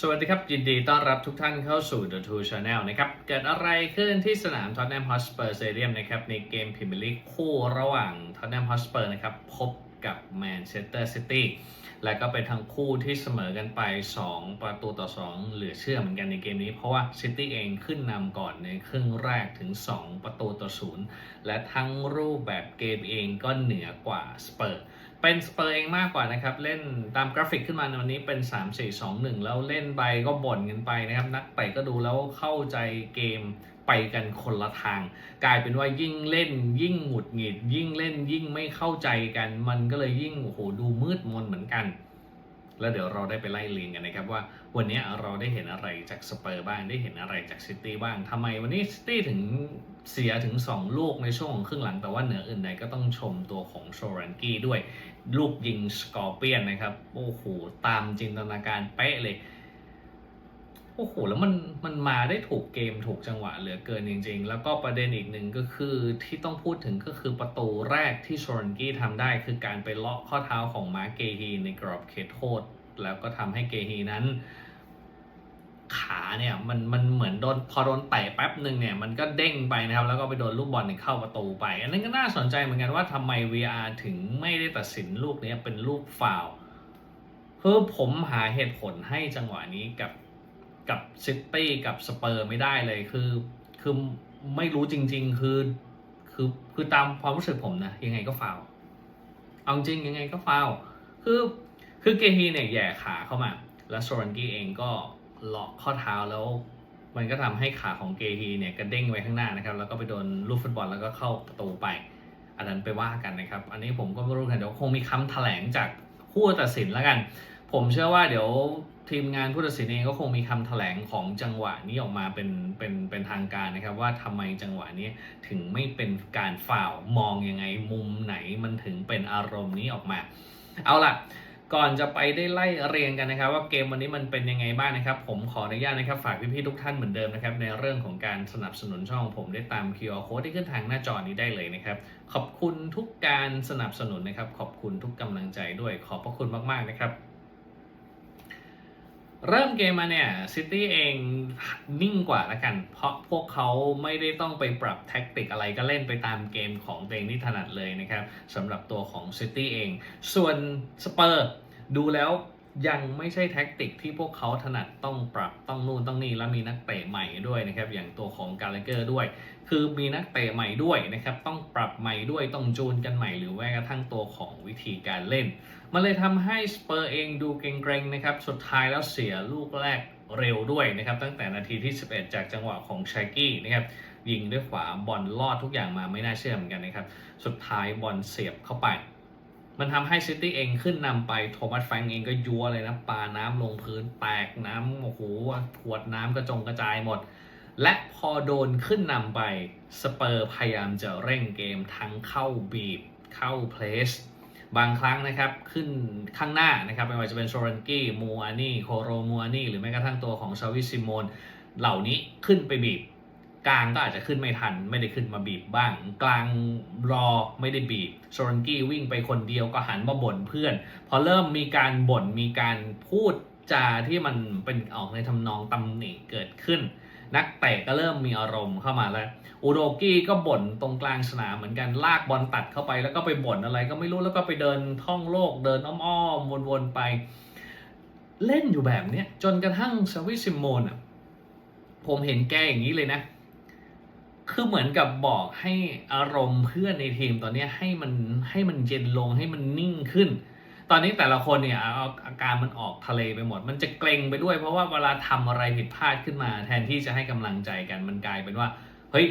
สวัสดีครับ ยินดีต้อนรับทุกท่านเข้าสู่ The Two Channel นะครับ เกิดอะไรขึ้นที่สนาม Tottenham Hotspur Stadium นะครับ ในเกมพรีเมียร์ลีกคู่ระหว่าง Tottenham Hotspur นะครับ พบกับ Manchester City และก็เป็นทั้งคู่ที่เสมอกันไป 2 ประตูต่อ 2 เหลือเชื่อเหมือนกันในเกมนี้ เพราะว่า City เองขึ้นนำก่อนในครึ่งแรกถึง 2 ประตูต่อ 0 และทั้งรูปแบบเกมเองก็เหนือกว่าสเปอร์ เป็นสเปอร์เองมากกว่านะครับ เล่นตามกราฟิกขึ้นมาในวันนี้เป็น 3 4 2 1 แล้วเล่นไปก็บ่นกันไปนะครับ นักเตะก็ดูแล้วเข้าใจเกมไปกันคนละทาง กลายเป็นว่ายิ่งเล่น ยิ่งหงุดหงิด ยิ่งเล่นยิ่งไม่เข้าใจกัน มันก็เลยยิ่งโอ้โหดูมืดมนเหมือนกัน แล้วเดี๋ยวเราได้ไปไล่เรียงกันนะครับว่าวันนี้เราได้เห็นอะไรจากสเปอร์บ้างได้เห็นอะไรจากซิตี้บ้างทำไมวันนี้ซิตี้ถึง เสียถึง 2 ลูกในช่วงของครึ่งหลัง แต่ว่าเหนืออื่นใดก็ต้องชมตัวของโชรันกี้ด้วย ลูกยิงสกอร์เปียนนะครับ โอ้โห ตามจินตนาการเป๊ะเลย โอ้โห แล้วมันมันมาได้ถูกเกมถูกจังหวะเหลือเกินจริง ๆ แล้วก็ประเด็นอีกหนึ่งก็คือที่ต้องพูดถึงก็คือประตูแรกที่โชรันกี้ทำได้คือการไปเลาะข้อเท้าของมาเกฮีในกรอบเขตโทษแล้วก็ทำให้เกฮีนั้น เนี่ยมันมันเหมือนโดนพอโดนเตะแป๊บหนึ่งเนี่ยมันก็เด้งไปนะครับแล้วก็ไปโดนลูกบอลเนี่ยเข้าประตูไป อันนั้นก็น่าสนใจเหมือนกันว่าทำไม VR ถึงไม่ได้ตัดสินลูกนี้เป็นลูกฟาวล์คือผมหาเหตุผลให้จังหวะนี้กับกับซิตี้กับสเปอร์ไม่ได้เลยคือคือไม่รู้จริง ๆ คือคือคือตามความรู้สึกผมนะยังไงก็ฟาวเอาจริงยังไงก็ฟาวคือคือเกฮีเนี่ยแย่ขาเข้ามา แล้วโซรันกี้เองก็ เลาะข้อเท้าแล้ว มันก็ทำให้ขาของเกฮีเนี่ยกระเด้งไปข้างหน้านะครับ แล้วก็ไปโดนลูกฟุตบอลแล้วก็เข้าประตูไป อันนั้นไปว่ากันนะครับ อันนี้ผมก็ไม่รู้กันเดี๋ยวคงมีคำแถลงจากผู้ตัดสินแล้วกัน ผมเชื่อว่าเดี๋ยวทีมงานผู้ตัดสินเองก็คงมีคำแถลงของจังหวะนี้ออกมาเป็นเป็นเป็นทางการนะครับ ว่าทำไมจังหวะนี้ถึงไม่เป็นการฝ่าวมองยังไงมุมไหนมันถึงเป็นอารมณ์นี้ออกมา เอาล่ะ ก่อนจะไปได้ไล่เรียงกันนะครับ ว่าเกมวันนี้มันเป็นยังไงบ้างนะครับ ผมขออนุญาตนะครับฝากพี่ๆทุกท่านเหมือนเดิมนะครับในเรื่องของการสนับสนุนช่องผมได้ตาม QR code ที่ขึ้นทางหน้าจอนี้ได้เลยนะครับ ขอบคุณทุกการสนับสนุนนะครับ ขอบคุณทุกกำลังใจด้วยขอบพระคุณมากๆนะครับ เริ่มเกมมาเนี่ยซิตี้เองนิ่งกว่าละกัน เพราะพวกเขาไม่ได้ต้องไปปรับแท็กติกอะไรก็เล่นไปตามเกมของตัวเองที่ถนัดเลยนะครับสำหรับตัวของซิตี้เอง ส่วนสเปอร์ดูแล้ว ยังไม่ใช่แท็กติกที่พวกเขาถนัดต้องปรับต้องนู่นต้องนี่แล้วมีนักเตะใหม่ด้วยนะครับอย่างตัวของกาเลเกอร์ด้วย คือมีนักเตะใหม่ด้วยนะครับต้องปรับใหม่ด้วยต้องจูนกันใหม่หรือแม้กระทั่งตัวของวิธีการเล่น มันเลยทำให้สเปอร์เองดูเกรงๆนะครับสุดท้ายแล้วเสียลูกแรกเร็วด้วยนะครับตั้งแต่นาทีที่ 11 จากจังหวะของชากี้นะครับยิงด้วยขวาบอลลอดทุกอย่างมาไม่น่าเชื่อเหมือนกันนะครับสุดท้ายบอลเสียบเข้าไป มันทำให้ซิตี้เองขึ้นนำไปโทมัสแฟงเองก็ยัวเลยนะปาน้ำลงพื้นแตกน้ำโอ้โหขวดน้ำกระจงกระจายหมด และพอโดนขึ้นนำไปสเปอร์พยายามจะเร่งเกมทั้งเข้าบีบเข้าเพลสบางครั้งนะครับขึ้นข้างหน้านะครับไม่ว่าจะเป็นโซรันกี้มูอานี่โคโรมูอานี่หรือแม้กระทั่งตัวของชาวิซิโมนเหล่านี้ขึ้นไปบีบ กลางก็อาจจะขึ้นไม่ทัน ไม่ได้ขึ้นมาบีบบ้าง กลางรอไม่ได้บีบโซรันกี้วิ่งไปคนเดียวก็หันมาบ่นเพื่อน พอเริ่มมีการบ่นมีการพูดจาที่มันเป็นออกในทำนองตำหนิเกิดขึ้น นักเตะก็เริ่มมีอารมณ์เข้ามาแล้วอูโดกี้ก็บ่นตรงกลางสนามเหมือนกันลากบอลตัดเข้าไปแล้วก็ไปบ่นอะไรก็ไม่รู้แล้วก็ไปเดินท่องโลกเดินอ้อมๆวนๆไป เล่นอยู่แบบเนี้ยจนกระทั่งซาวิซิโมนอะผมเห็นแกอย่างนี้เลยนะ คือเหมือนกับบอกให้อารมณ์เพื่อนในทีมตอนนี้ให้มันให้มันเย็นลงให้มันนิ่งขึ้น ตอนนี้แต่ละคนเนี่ยอาการมันออกทะเลไปหมด มันจะเกรงไปด้วย เพราะว่าเวลาทำอะไรผิดพลาดขึ้นมา แทนที่จะให้กำลังใจกันมันกลายเป็นว่า เฮ้ย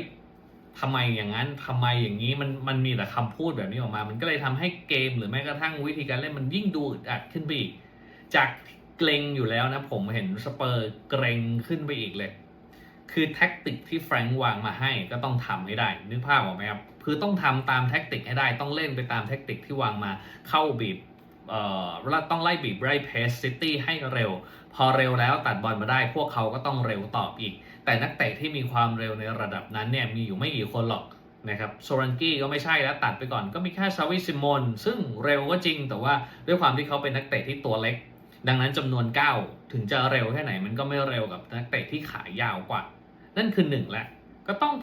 ทำไมอย่างนั้นทำไมอย่างนี้มันมันมีแต่คำพูดแบบนี้ออกมา มันก็เลยทำให้เกมหรือแม้กระทั่งวิธีการเล่นมันยิ่งดูอึดอัดขึ้นไปอีกจากเกรงอยู่แล้วนะผมเห็นสเปอร์เกรงขึ้นไปอีกเลย คือแท็กติกที่แฟรงค์วางมาให้ก็ต้องทำให้ได้ นึกภาพออกไหมครับคือต้องทำตามแท็กติกให้ได้ ต้องเล่นไปตามแท็กติกที่วางมาเข้าบีบเอ่อเวลาต้องไล่บีบไล่เพสซิตี้ให้เร็ว พอเร็วแล้วตัดบอลมาได้ พวกเขาก็ต้องเร็วตอบอีก แต่นักเตะที่มีความเร็วในระดับนั้นเนี่ยมีอยู่ไม่กี่คนหรอกนะครับโซรันกี้ก็ไม่ใช่แล้วตัดไปก่อนก็มีแค่ซาวิซิมอนซึ่งเร็วก็จริง แต่ว่าด้วยความที่เขาเป็นนักเตะที่ตัวเล็ก ดังนั้นจำนวน 9 ถึงจะเร็วแค่ไหนมันก็ไม่เร็วกับนักเตะที่ขายาวกว่า นั่นคือหนึ่งแหละก็ต้อง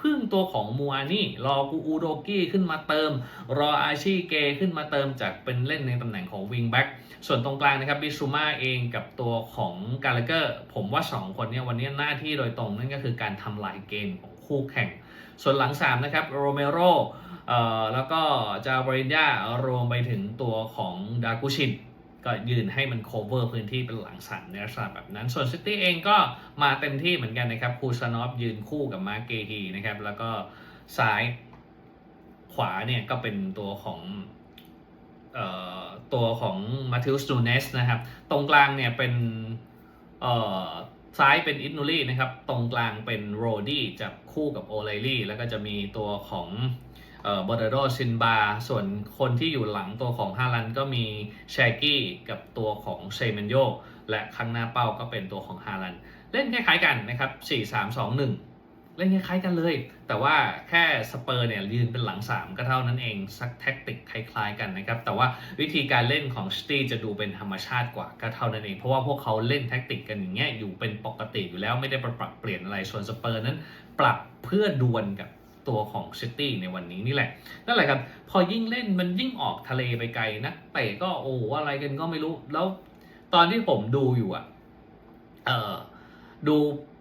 พึ่งตัวของมัวนี่ รอกูอูโดกี้ขึ้นมาเติม รออาชีเกขึ้นมาเติมจากเป็นเล่นในตำแหน่งของวิงแบ็กส่วนตรงกลางนะครับบิซูมาเองกับตัวของกาลเกอร์ผมว่า 2 คนเนี้วันนี้หน้าที่โดยตรงนั่นก็คือการทำลายเกมของคู่แข่ง ส่วนหลัง 3 นะครับโรเมโรเอ่อแล้วก็จาบรินยารวมไปถึงตัวของดากุชิน ก็ยืนให้มัน cover พื้นที่เป็นหลังสันในลักษณะแบบนั้น ส่วนซิตี้เองก็มาเต็มที่เหมือนกันนะครับคูซานอฟยืนคู่กับมาร์เกฮีนะครับ แล้วก็ซ้ายขวาเนี่ยก็เป็นตัวของเอ่อตัวของมาทิ u ส n ูเนสนะครับ ตรงกลางเนี่ยเป็นเอ่อซ้ายเป็นอิตนูรี่นะครับ ตรงกลางเป็นโรดี้จับคู่กับโอไลลี่ แล้วก็จะมีตัวของ บอร์โดซินบา ส่วนคนที่อยู่หลังตัวของฮาลันก็มีแชกี้กับตัวของเซเมนโยและข้างหน้าเป้าก็เป็นตัวของฮาลัน เล่นคล้ายๆกันนะครับ 4 3 2 1 เล่นคล้ายๆกันเลย แต่ว่าแค่สเปอร์เนี่ยยืนเป็นหลัง 3 ก็เท่านั้นเองสักแท็กติกคล้ายๆกันนะครับ แต่ว่าวิธีการเล่นของสตีจะดูเป็นธรรมชาติกว่าก็เท่านั้นเอง เพราะว่าพวกเขาเล่นแท็กติกกันอย่างเงี้ยอยู่เป็นปกติอยู่แล้วไม่ได้ปรับเปลี่ยนอะไรส่วนสเปอร์นั้น ปรับเพื่อดวลกับ ตัวของซิตี้ในวันนี้นี่แหละ นั่นแหละครับ พอยิ่งเล่นมันยิ่งออกทะเลไปไกลนักเตะก็โอ้อะไรกันก็ไม่รู้ แล้วตอนที่ผมดูอยู่อะเออดู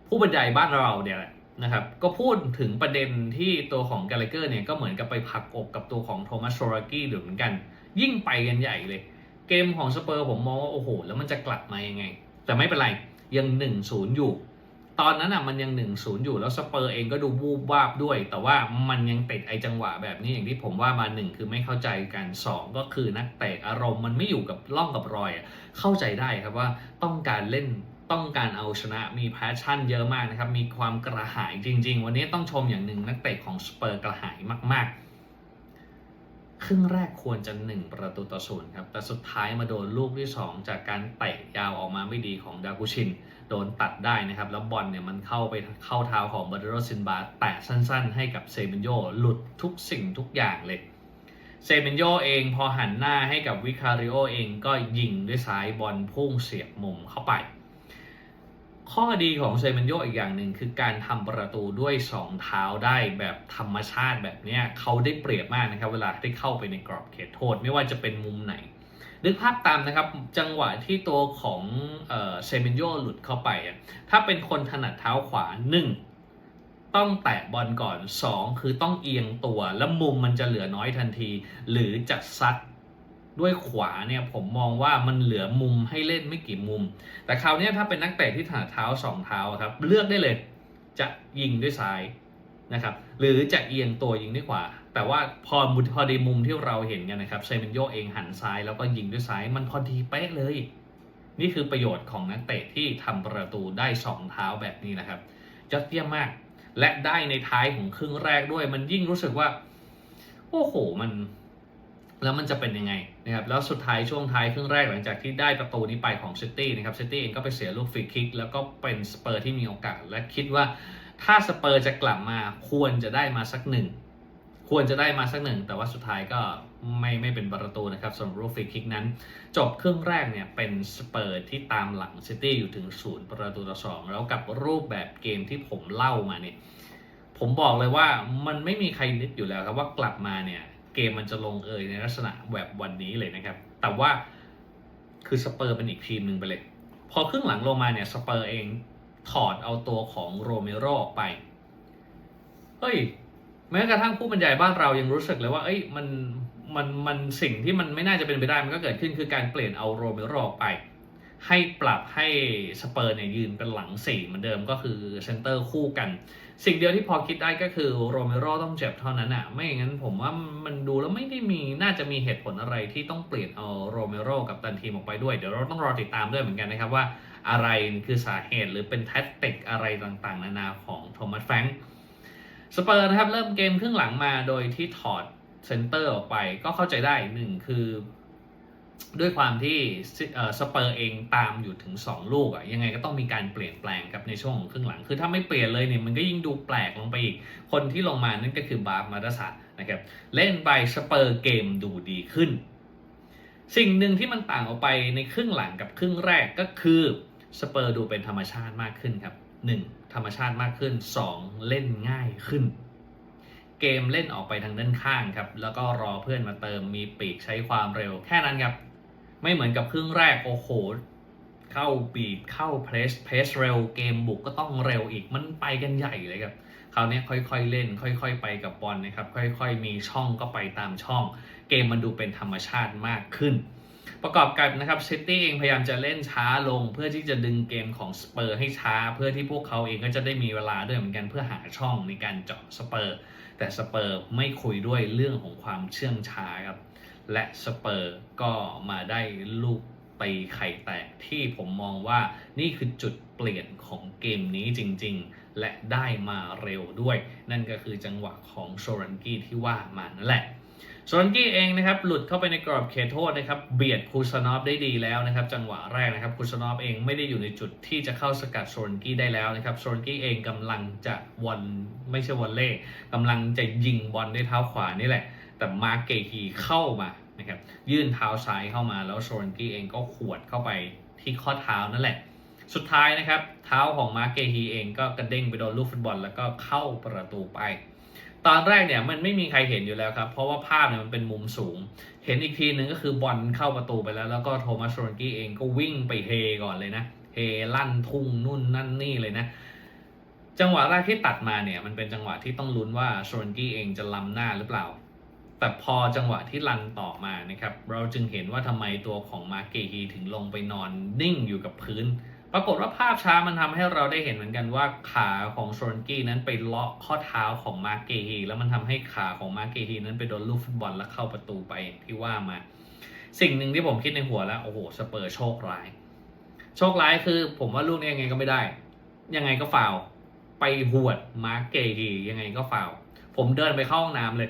ผู้บรรยายบ้านเราเนี่ยแหละนะครับ ก็พูดถึงประเด็นที่ตัวของกาลเกอร์เนี่ยก็เหมือนกับไปผักอกกับตัวของโทมัสโซรากี้เหมือนกัน ยิ่งไปกันใหญ่เลย เกมของสเปอร์ผมมองว่าโอ้โห แล้วมันจะกลับมายังไง แต่ไม่เป็นไรยัง1-0อยู่ ตอนนั้นอะมันยัง1-0อยู่แล้วสเปอร์เองก็ดูวูบวาบด้วย แต่ว่ามันยังติดไอจังหวะแบบนี้อย่างที่ผมว่ามา1คือไม่เข้าใจกัน2ก็คือนักเตะอารมณ์มันไม่อยู่กับล่องกับรอยอะเข้าใจได้ครับว่าต้องการเล่นต้องการเอาชนะมีแพชชั่นเยอะมากนะครับ มีความกระหายจริง ๆ วันนี้ต้องชมอย่างหนึ่งนักเตะของสเปอร์กระหายมาก ๆครึ่งแรกควรจะ 1 ประตูต่อศูนย์ครับ แต่สุดท้ายมาโดนลูกที่ 2 จากการเตะยาวออกมาไม่ดีของดากุชิน โดนตัดได้นะครับ แล้วบอลเนี่ยมันเข้าไปเข้าเท้าของบาร์โรซินบาแตะสั้นๆ ให้กับเซเมนโยหลุดทุกสิ่งทุกอย่างเลย เซเมนโยเองพอหันหน้าให้กับวิคาริโอเองก็ยิงด้วยซ้ายบอลพุ่งเสียบมุมเข้าไป ข้อดีของเซเมนโยอีกอย่างหนึ่งคือการทำประตูด้วย 2 เท้าได้แบบธรรมชาติแบบเนี้ยเขาได้เปรียบมากนะครับ เวลาได้เข้าไปในกรอบเขตโทษไม่ว่าจะเป็นมุมไหน นึกภาพตามนะครับจังหวะที่ตัวของเซเมนโยหลุดเข้าไปอะถ้าเป็นคนถนัดเท้าขวา 1 ต้องแตะบอลก่อน 2 คือต้องเอียงตัวแล้วมุมมันจะเหลือน้อยทันที หรือจะซัดด้วยขวาเนี่ยผมมองว่ามันเหลือมุมให้เล่นไม่กี่มุม แต่คราวนี้ถ้าเป็นนักเตะที่ถนัดเท้าสองเท้าครับเลือกได้เลยจะยิงด้วยซ้ายนะครับหรือจะเอียงตัวยิงด้วยขวา แต่ว่าพอมุพอดีมุมที่เราเห็นกันนะครับเซมนโยเองหันซ้ายแล้วก็ยิงด้วยซ้ายมันพอดีเป๊ะเลย นี่คือประโยชน์ของนักเตะที่ทำประตูได้สองเท้าแบบนี้นะครับยอดเยี่ยมมาก และได้ในท้ายของครึ่งแรกด้วย มันยิ่งรู้สึกว่า โอ้โหมัน แล้วมันจะเป็นยังไงนะครับแล้วสุดท้ายช่วงท้ายครึ่งแรกหลังจากที่ได้ประตูนี้ไปของซิตี้นะครับซิตี้เองก็ไปเสียลูกฟรีคิกแล้วก็เป็นสเปอร์ที่มีโอกาสและคิดว่าถ้าสเปอร์จะกลับมาควรจะได้มาสักหนึ่ง ควรจะได้มาสักหนึ่ง แต่ว่าสุดท้ายก็ไม่ไม่เป็นประตูนะครับสำหรับลูกฟรีคิกนั้น จบครึ่งแรกเนี่ยเป็นสเปอร์ที่ตามหลังซิตี้อยู่ถึงศูนย์ประตูต่อสองแล้วกับรูปแบบเกมที่ผมเล่ามาเนี่ยผมบอกเลยว่ามันไม่มีใครนึกอยู่แล้วครับว่ากลับมาเนี่ยเกมมันจะลงเอยในลักษณะแบบวันนี้เลยนะครับ แต่ว่าคือสเปอร์เป็นอีกทีมหนึ่งไปเลย พอครึ่งหลังลงมาเนี่ยสเปอร์เองถอดเอาตัวของโรเมโรออกไป เฮ้ย แม้กระทั่งผู้บรรยายบ้านเรายังรู้สึกเลยว่าเอ้ยมันมันมันสิ่งที่มันไม่น่าจะเป็นไปได้มันก็เกิดขึ้นคือการเปลี่ยนเอาโรเมโรออกไป ให้ปรับให้สเปอร์เนี่ยยืนเป็นหลังสี่เหมือนเดิมก็คือเซนเตอร์คู่กัน สิ่งเดียวที่พอคิดได้ก็คือโรเมโรต้องเจ็บเท่านั้นอะไม่อย่างนั้นผมว่ามันดูแล้วไม่ได้มีน่าจะมีเหตุผลอะไรที่ต้องเปลี่ยนเอาโรเมโรกับตันทีมออกไปด้วย เดี๋ยวเราต้องรอติดตามด้วยเหมือนกันนะครับว่าอะไรคือสาเหตุหรือเป็นแทคติกอะไรต่างๆ นานาของโทมัสแฟรงค์ สเปอร์นะครับเริ่มเกมครึ่งหลังมาโดยที่ถอดเซนเตอร์ออกไปก็เข้าใจได้หนึ่งคือ ด้วยความที่สเปอร์เองตามอยู่ถึง 2 ลูกอะยังไงก็ต้องมีการเปลี่ยนแปลงครับในช่วงของครึ่งหลัง คือถ้าไม่เปลี่ยนเลยเนี่ยมันก็ยิ่งดูแปลกลงไปอีก คนที่ลงมานั่นก็คือบาร์มาดาสะนะครับเล่นไปสเปอร์เกมดูดีขึ้น สิ่งหนึ่งที่มันต่างออกไปในครึ่งหลังกับครึ่งแรกก็คือสเปอร์ดูเป็นธรรมชาติมากขึ้นครับ 1. ธรรมชาติมากขึ้น 2. เล่นง่ายขึ้น เกมเล่นออกไปทางด้านข้างครับ แล้วก็รอเพื่อนมาเติมมีปีกใช้ความเร็ว แค่นั้นครับ ไม่เหมือนกับครึ่งแรกโอ้โหเข้าบีบเข้าเพรสเพรสเร็วเกมบุกก็ต้องเร็วอีกมันไปกันใหญ่เลยครับคราวนี้ค่อยๆเล่น ค่อยๆ ไปกับบอลนะครับ ค่อยๆ มีช่องก็ไปตามช่อง เกมมันดูเป็นธรรมชาติมากขึ้น ประกอบกับนะครับซิตี้เองพยายามจะเล่นช้าลง เพื่อที่จะดึงเกมของสเปอร์ให้ช้า เพื่อที่พวกเขาเองก็จะได้มีเวลาด้วยเหมือนกันเพื่อหาช่องในการเจาะสเปอร์ แต่สเปอร์ไม่คุยด้วยเรื่องของความเชื่องช้าครับและสเปอร์ก็มาได้ลูกตีไข่แตกที่ผมมองว่านี่คือจุดเปลี่ยนของเกมนี้จริง ๆ และได้มาเร็วด้วย นั่นก็คือจังหวะของโซรันกี้ที่ว่ามานั่นแหละ โซรันกี้เองนะครับหลุดเข้าไปในกรอบเขตโทษนะครับเบียดคูซานอฟได้ดีแล้วนะครับจังหวะแรกนะครับคูซานอฟเองไม่ได้อยู่ในจุดที่จะเข้าสกัดโซรันกี้ได้แล้วนะครับโซรันกี้เองกำลังจะวอลไม่ใช่วอลเล่กำลังจะยิงบอลด้วยเท้าขวานี่แหละ แต่มาเกฮีเข้ามานะครับยื่นเท้าซ้ายเข้ามาแล้วโซรันกี้เองก็ขวดเข้าไปที่ข้อเท้านั่นแหละ สุดท้ายนะครับเท้าของมาเกฮีเองก็กระเด้งไปโดนลูกฟุตบอล แล้วก็เข้าประตูไป ตอนแรกเนี่ยมันไม่มีใครเห็นอยู่แล้วครับ เพราะว่าภาพเนี่ยมันเป็นมุมสูง เห็นอีกทีหนึ่งก็คือบอลเข้าประตูไปแล้ว แล้วก็โทมัสโรนกี้เองก็วิ่งไปเฮก่อนเลยนะ เฮลั่นทุ่งนู่นนั่นนี่เลยนะ จังหวะแรกที่ตัดมาเนี่ยมันเป็นจังหวะที่ต้องลุ้นว่าโซนกี้เองจะล้ำหน้าหรือเปล่า แต่พอจังหวะที่รันต่อมานะครับ เราจึงเห็นว่าทำไมตัวของมาเกฮีถึงลงไปนอนนิ่งอยู่กับพื้น ปรากฏว่าภาพช้ามันทำให้เราได้เห็นเหมือนกันว่าขาของโซนกี้นั้นไปเลาะข้อเท้าของมาเกฮีแล้วมันทำให้ขาของมาเกฮีนั้นไปโดนลูกฟุตบอลแล้วเข้าประตูไปที่ว่ามา สิ่งหนึ่งที่ผมคิดในหัวแล้วโอ้โหสเปอร์โชคร้าย โชคร้ายคือ ผมว่าลูกนี้ยังไงก็ไม่ได้ ยังไงก็ฟาวไปหวดมาเกฮียังไงก็ฟาวผมเดินไปเข้าห้องน้ำเลย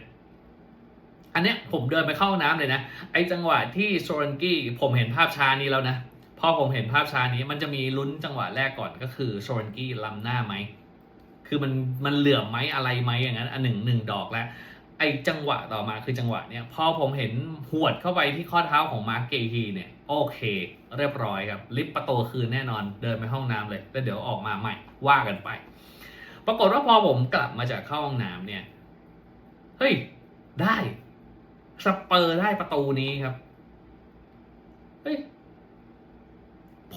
อันเนี้ยผมเดินไปเข้าห้องน้ำเลยนะไอจังหวะที่โซรันกี้ผมเห็นภาพช้านี้แล้วนะ พอผมเห็นภาพช้านี้มันจะมีลุ้นจังหวะแรกก่อนก็คือโซรันกี้ล้ำหน้าไหม คือมันมันเหลื่อมไหมอะไรไหมอย่างนั้นอันหนึ่งหนึ่งดอกแล้ว ไอจังหวะต่อมาคือจังหวะเนี้ยพอผมเห็นหวดเข้าไปที่ข้อเท้าของมาร์เกฮีเนี่ยโอเค เรียบร้อยครับลิฟต์ประตูคืนแน่นอนเดินไปห้องน้ำเลยแล้วเดี๋ยวออกมาใหม่ว่ากันไป ปรากฏว่าพอผมกลับมาจากเข้าห้องน้ำเนี่ยเฮ้ยได้สเปอร์ได้ประตูนี้ครับเฮ้ย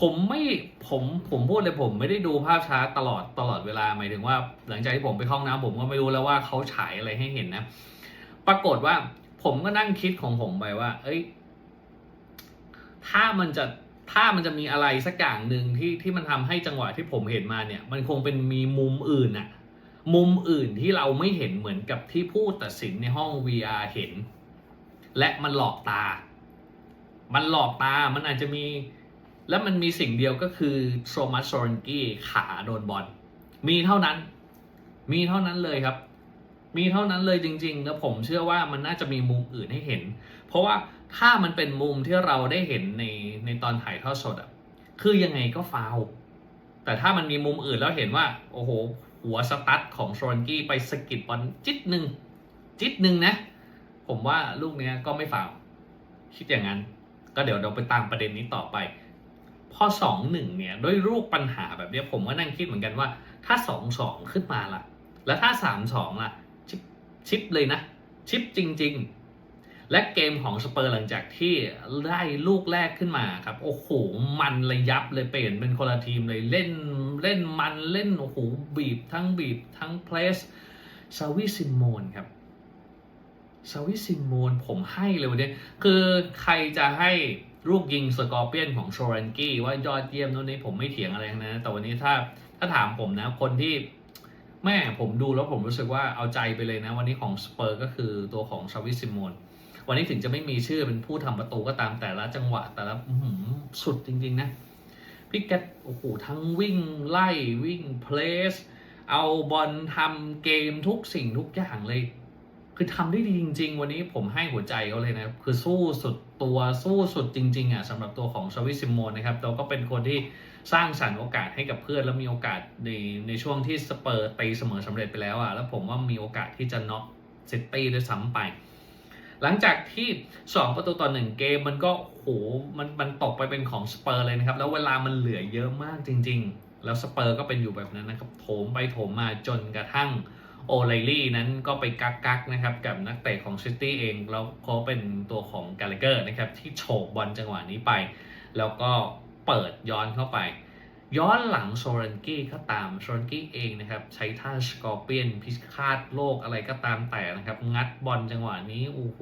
ผมไม่ผมผมพูดเลยผมไม่ได้ดูภาพช้าตลอดตลอดเวลาหมายถึงว่า หลังจากที่ผมไปห้องน้ำผมก็ไม่รู้แล้วว่าเขาฉายอะไรให้เห็นนะ ปรากฏว่าผมก็นั่งคิดของผมไปว่า เอ้ย ถ้ามันจะถ้ามันจะมีอะไรสักอย่างหนึ่งที่ที่มันทำให้จังหวะที่ผมเห็นมาเนี่ย มันคงเป็นมีมุมอื่นอะมุมอื่นที่เราไม่เห็นเหมือนกับที่ผู้ตัดสินในห้อง VR เห็น และมันหลอกตา มันหลอกตามันอาจจะมี แล้วมันมีสิ่งเดียวก็คือโซมัสโซรนกี้ขาโดนบอลมีเท่านั้น มีเท่านั้นเลยครับ มีเท่านั้นเลยจริง ๆ แล้วผมเชื่อว่ามันน่าจะมีมุมอื่นให้เห็น เพราะว่าถ้ามันเป็นมุมที่เราได้เห็นในในตอนถ่ายทอดสดอะคือยังไงก็ฟาวแต่ถ้ามันมีมุมอื่นแล้วเห็นว่า โอ้โห หัวสตั๊ดของโซรนกี้ไปสกิดบอลจิตหนึ่งจิตหนึ่งนะ ผมว่าลูกเนี้ยก็ไม่ฟาวคิดอย่างนั้น ก็เดี๋ยวเราไปตามประเด็นนี้ต่อไป พอสองหนึ่งเนี่ยด้วยรูปปัญหาแบบนี้ผมก็นั่งคิดเหมือนกันว่า ถ้าสองสองขึ้นมาล่ะ แล้วถ้าสามสองล่ะชิปชิปเลยนะ ชิปจริง ๆ และเกมของสเปอร์หลังจากที่ได้ลูกแรกขึ้นมาครับ โอ้โห มันระยับเลยเปลี่ยนเป็นคนละทีมเลยเล่นเล่นมันเล่นโอ้โหบีบทั้งบีบทั้งเพลสซาวิซิมโมนครับซาวิซิมโมนผมให้เลยวันนี้คือใครจะให้ ลูกยิงสกอร์เปียนของโชรันกี้ว่ายอดเยี่ยมโน่นนี่ผมไม่เถียงอะไรนะ แต่วันนี้ถ้าถ้าถามผมนะ คนที่แม่ผมดูแล้วผมรู้สึกว่าเอาใจไปเลยนะ วันนี้ของสเปอร์ก็คือตัวของซาวิซิมโมนวันนี้ถึงจะไม่มีชื่อเป็นผู้ทำประตูก็ตามแต่ละจังหวะแต่ละสุดจริง ๆ นะพี่แกตโอ้โหทั้งวิ่งไล่วิ่งเพลสเอาบอลทำเกมทุกสิ่งทุกอย่างเลย คือทำได้ดีจริง ๆ วันนี้ผมให้หัวใจเขาเลยนะคือสู้สุดตัวสู้สุดจริงๆอะสำหรับตัวของชวิซิมโมนนะครับเราก็เป็นคนที่สร้างสรรค์โอกาสให้กับเพื่อนแล้วมีโอกาสในในช่วงที่สเปอร์ตีเสมอสำเร็จไปแล้วอะแล้วผมว่ามีโอกาสที่จะน็อกซิตี้ด้วยซ้ำไป หลังจากที่ 2 ประตูต่อ1เกมมันก็โหมันมันตกไปเป็นของสเปอร์เลยนะครับ แล้วเวลามันเหลือเยอะมากจริง ๆ แล้วสเปอร์ก็เป็นอยู่แบบนั้นนะครับโถมไปโถมมาจนกระทั่ง โอไลลี่นั้นก็ไปกักกักนะครับกับนักเตะของซิตี้เอง แล้วเขาเป็นตัวของกาเลเกอร์นะครับที่โฉบบอลจังหวะนี้ไป แล้วก็เปิดย้อนเข้าไป ย้อนหลังโซรันกี้ก็ตามโซรันกี้เองนะครับใช้ท่าสกอร์เปียนพิฆาตโลกอะไรก็ตามแต่นะครับ งัดบอลจังหวะนี้โอ้โห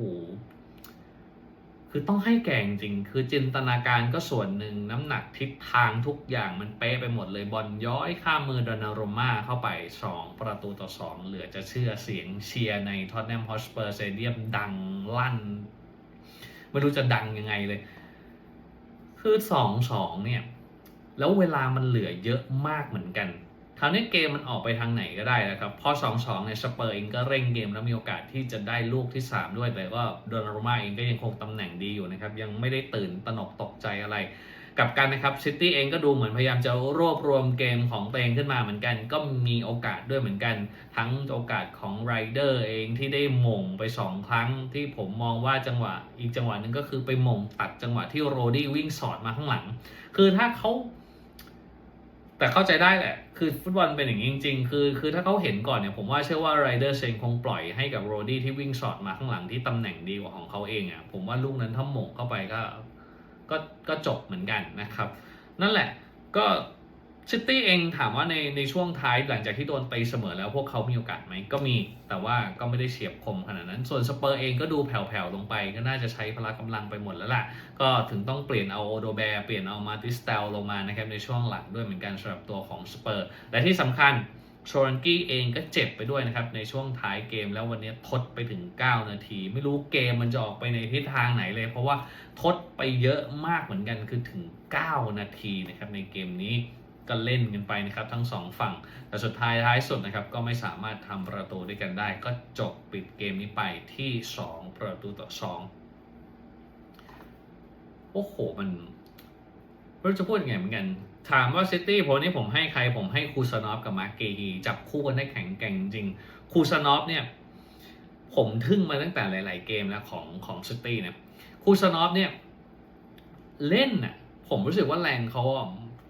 คือต้องให้แก่งจริง คือจินตนาการก็ส่วนหนึ่งน้ำหนักทิศทางทุกอย่างมันเป๊ะไปหมดเลยบอลย้อยข้ามมือดอนนาโรม่าเข้าไป 2 ประตูต่อ 2 เหลือจะเชื่อเสียงเชียร์ในท็อตแนมฮอสเปอร์สเตเดียมดังลั่น ไม่รู้จะดังยังไงเลย คือสองสองเนี่ย แล้วเวลามันเหลือเยอะมากเหมือนกัน คราวนี้เกมมันออกไปทางไหนก็ได้นะครับพอสองสองเนี่ยสเปอร์เองก็เร่งเกมแล้วมีโอกาสที่จะได้ลูกที่ 3 ด้วย แต่ก็โดนารุมาเองก็ยังคงตำแหน่งดีอยู่นะครับ ยังไม่ได้ตื่นตระหนกตกใจอะไร กับกันนะครับซิตี้เองก็ดูเหมือนพยายามจะรวบรวมเกมของตัวเองขึ้นมาเหมือนกัน ก็มีโอกาสด้วยเหมือนกัน ทั้งโอกาสของไรเดอร์เองที่ได้หม่งไป 2 ครั้งที่ผมมองว่าจังหวะอีกจังหวะหนึ่งก็คือไปหม่งตัดจังหวะที่โรดี้วิ่งสอดมาข้างหลัง คือถ้าเขา แต่เข้าใจได้แหละ คือฟุตบอลเป็นอย่างนี้จริง ๆ คือ คือถ้าเขาเห็นก่อนเนี่ย ผมว่าเชื่อว่าไรเดอร์เซงคงปล่อยให้กับโรดี้ที่วิ่งช็อตมาข้างหลังที่ตำแหน่งดีกว่าของเขาเองอะ่ะ ผมว่าลูกนั้นถ้าหม่งเข้าไปก็ ก็ ก็จบเหมือนกันนะครับ นั่นแหละ ก็ ซิตี้เองถามว่าในในช่วงท้ายหลังจากที่โดนตีเสมอแล้วพวกเขามีโอกาสไหมก็มี แต่ว่าก็ไม่ได้เฉียบคมขนาดนั้น ส่วนสเปอร์เองก็ดูแผ่วๆลงไป ก็น่าจะใช้พละกำลังไปหมดแล้วล่ะ ก็ถึงต้องเปลี่ยนเอาโอโดแบร์เปลี่ยนเอามาติสเตลลงมานะครับในช่วงหลังด้วยเหมือนกันสำหรับตัวของสเปอร์และที่สำคัญโชรันกี้เองก็เจ็บไปด้วยนะครับ ในช่วงท้ายเกมแล้ววันนี้ทดไปถึง 9 นาที ไม่รู้เกมมันจะออกไปในทิศทางไหนเลย เพราะว่าทดไปเยอะมากเหมือนกันคือถึง 9 นาทีนะครับในเกมนี้ ก็เล่นกันไปนะครับทั้งสองฝั่ง แต่สุดท้ายท้ายสุดนะครับก็ไม่สามารถทำประตูด้วยกันได้ ก็จบปิดเกมนี้ไปที่ 2 ประตูต่อ 2 โอ้โห มันไม่รู้จะพูดยังไงเหมือนกัน ถามว่าซิตี้โพนี้ผมให้ใครผมให้คูซานอฟกับมาร์กเกฮีจับคู่กันได้แข็งแกร่งจริงคูซานอฟเนี่ยผมทึ่งมาตั้งแต่หลาย ๆ เกมแล้วของของซิตี้เนี่ยคูซานอฟเนี่ยเล่นน่ะผมรู้สึกว่าแรงเขา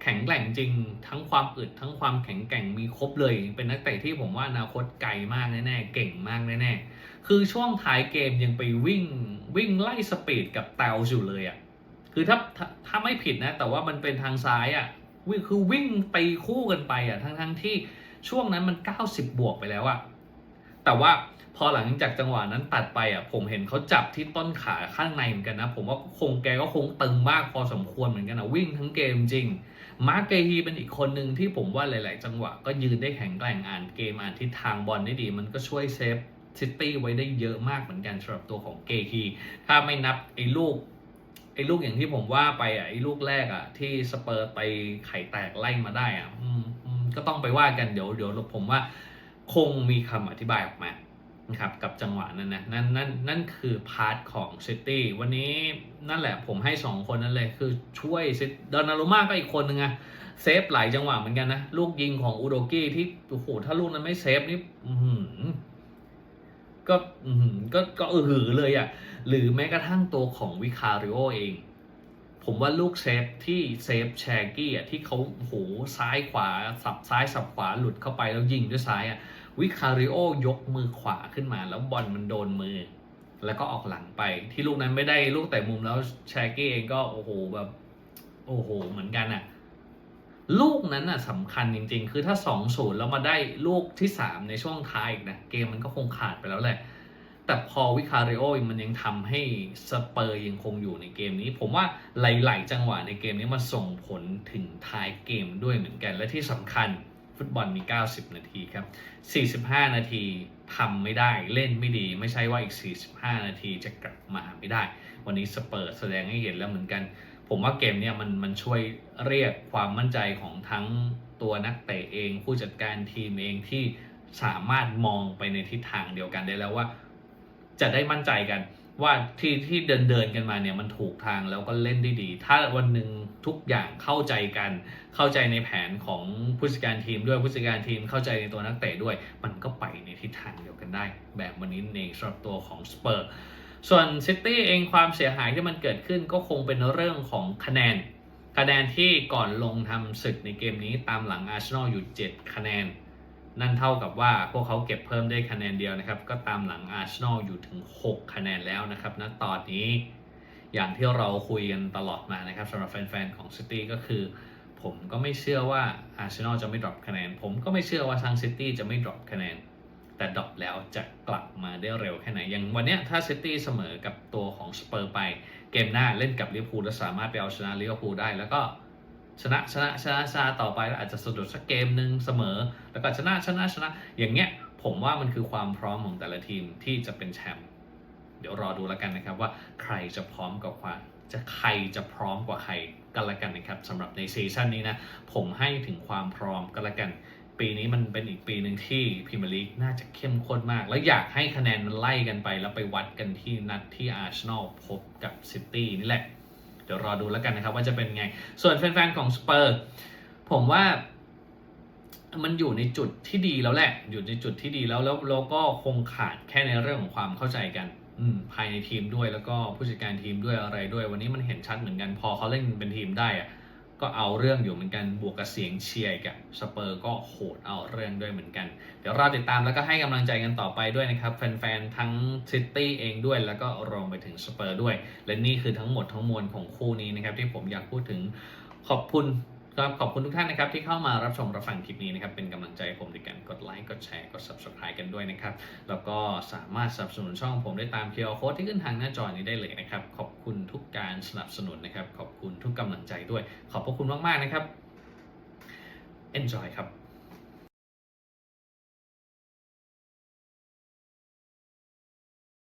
แข็งแกร่งจริง ทั้งความอึดทั้งความแข็งแกร่งมีครบเลย เป็นนักเตะที่ผมว่าอนาคตไกลมากแน่ๆ เก่งมากแน่ๆ คือช่วงท้ายเกมยังไปวิ่งวิ่งไล่สปีดกับเตลอยู่เลยอะ่ะ คือถ้าถ้าถ้าไม่ผิดนะ แต่ว่ามันเป็นทางซ้ายอะ่ะวิ่งคือวิ่งไปคู่กันไปอะ่ะทั้งทั้งที่ช่วงนั้นมัน 90 บวกไปแล้วอะ่ะ แต่ว่าพอหลังจากจังหวะนั้นตัดไปอะผมเห็นเขาจับที่ต้นขาข้างในเหมือนกันนะ ผมว่าคงแกก็คงตึงมากพอสมควรเหมือนกันนะวิ่งทั้งเกมจริง มาร์กเกฮีเป็นอีกคนหนึ่งที่ผมว่าหลาย ๆ จังหวะก็ยืนได้แข็งแกร่งอ่านเกมอ่านทิศทางบอลได้ดี มันก็ช่วยเซฟซิตี้ไว้ได้เยอะมากเหมือนกันสำหรับตัวของเกฮีถ้าไม่นับไอ้ลูกไอ้ลูกอย่างที่ผมว่าไปอะไอ้ลูกแรกอะที่สเปอร์ไปไข่แตกไล่มาได้อะก็ต้องไปว่ากันเดี๋ยวเดี๋ยวผมว่าคงมีคำอธิบายออกมา นะครับกับจังหวะนั้นนะนั่นนั่นนั่นคือพาร์ทของซิตี้วันนี้นั่นแหละผมให้ 2 คนนั้นเลยคือช่วยซิดอนารุมาก็อีกคนนึงอะเซฟหลายจังหวะเหมือนกันนะ ลูกยิงของอุโดกี้ที่โอ้โหถ้าลูกนั้นไม่เซฟนี่ก็ก็ก็เออหือเลยอะหรือแม้กระทั่งตัวของวิคาริโอเอง ผมว่าลูกเซฟที่เซฟแชกี้อะที่เขาโอ้โหซ้ายขวา สับซ้ายสับขวาหลุดเข้าไปแล้วยิงด้วยซ้ายอะ วิคาริโอยกมือขวาขึ้นมา แล้วบอลมันโดนมือ แล้วก็ออกหลังไปที่ลูกนั้นไม่ได้ลูกแต่มุมแล้วแชกกี้เองก็โอ้โหแบบโอ้โหเหมือนกันอะลูกนั้นอะสำคัญจริง ๆ คือถ้า2อศูนย์แล้วมาได้ลูกที่ 3 ในช่วงท้ายอีกนะเกมมันก็คงขาดไปแล้วแหละ แต่พอวิคาริโอมันยังทำให้สเปอร์ยังคงอยู่ในเกมนี้ ผมว่าหลาย ๆ จังหวะในเกมนี้มันส่งผลถึงท้ายเกมด้วยเหมือนกันและที่สำคัญ ฟุตบอลมี 90 นาทีครับ 45 นาทีทำไม่ได้เล่นไม่ดี ไม่ใช่ว่าอีก 45 นาทีจะกลับมาไม่ได้ วันนี้สเปอร์แสดงให้เห็นแล้วเหมือนกัน ผมว่าเกมเนี้ยมันมันช่วยเรียกความมั่นใจของทั้งตัวนักเตะเอง ผู้จัดการทีมเองที่สามารถมองไปในทิศทางเดียวกันได้แล้วว่า จะได้มั่นใจกัน ว่าที่ที่เดินเดินกันมาเนี่ยมันถูกทางแล้วก็เล่นได้ดี ถ้าวันหนึ่งทุกอย่างเข้าใจกัน เข้าใจในแผนของผู้จัดการทีมด้วยผู้จัดการทีมเข้าใจในตัวนักเตะด้วย มันก็ไปในทิศทางเดียวกันได้ แบบวันนี้เองสำหรับตัวของสเปอร์ส่วนซิตี้เองความเสียหายที่มันเกิดขึ้นก็คงเป็นเรื่องของคะแนน คะแนนที่ก่อนลงทำศึกในเกมนี้ตามหลังอาร์เซนอลอยู่ 7 คะแนน นั่นเท่ากับว่าพวกเขาเก็บเพิ่มได้คะแนนเดียวนะครับ ก็ตามหลังอาร์เซนอลอยู่ถึง 6 คะแนนแล้วนะครับณตอนนี้อย่างที่เราคุยกันตลอดมานะครับสำหรับแฟนๆของซิตี้ก็คือ ผมก็ไม่เชื่อว่าอาร์เซนอลจะไม่ดรอปคะแนน ผมก็ไม่เชื่อว่าทางซิตี้จะไม่ดรอปคะแนน แต่ดรอปแล้วจะกลับมาได้เร็วแค่ไหนอย่างวันนี้ถ้าซิตี้เสมอกับตัวของสเปอร์ไป เกมหน้าเล่นกับลิเวอร์พูลแล้วสามารถไปเอาชนะลิเวอร์พูลได้แล้วก็ ชนะชนะชนะชนะต่อไปแล้วอาจจะสะดุดสักเกมหนึ่งเสมอ แล้วก็ชนะชนะชนะ อย่างเงี้ยผมว่ามันคือความพร้อมของแต่ละทีมที่จะเป็นแชมป์เดี๋ยวรอดูแล้วกันนะครับว่าใครจะพร้อมกว่าความจะใครจะพร้อมกว่าใครกันละกันนะครับสำหรับในซีซั่นนี้นะผมให้ถึงความพร้อมกันละกัน ปีนี้มันเป็นอีกปีหนึ่งที่พรีเมียร์ลีกน่าจะเข้มข้นมาก แล้วอยากให้คะแนนมันไล่กันไป แล้วไปวัดกันที่นัดที่อาร์เซนอลพบกับซิตี้นี่แหละ เดี๋ยวรอดูแล้วกันนะครับว่าจะเป็นไง ส่วนแฟนๆของสเปอร์ผมว่ามันอยู่ในจุดที่ดีแล้วแหละ อยู่ในจุดที่ดีแล้วแล้วเราก็คงขาดแค่ในเรื่องของความเข้าใจกันภายในทีมด้วยแล้วก็ผู้จัดการทีมด้วยอะไรด้วย วันนี้มันเห็นชัดเหมือนกันพอเขาเล่นเป็นทีมได้อะ ก็เอาเรื่องอยู่เหมือนกันบวกกับเสียงเชียร์กับสเปอร์ก็โหดเอาเรื่องด้วยเหมือนกัน เดี๋ยวเราติดตามแล้วก็ให้กำลังใจกันต่อไปด้วยนะครับ แฟนๆ ทั้งซิตี้เองด้วยแล้วก็รวมไปถึงสเปอร์ด้วย และนี่คือทั้งหมดทั้งมวลของคู่นี้นะครับที่ผมอยากพูดถึงขอบคุณ ครับขอบคุณทุกท่านนะครับที่เข้ามารับชมรับฟังคลิปนี้นะครับเป็นกำลังใจผมด้วยกันกดไลค์กดแชร์กด subscribe กันด้วยนะครับแล้วก็สามารถสนับสนุนช่องผมได้ตาม QR Code ที่ขึ้นทางหน้าจอนี้ได้เลยนะครับขอบคุณทุกการสนับสนุนนะครับขอบคุณทุกกำลังใจด้วย ขอบพระคุณมากๆนะครับ enjoy ครับ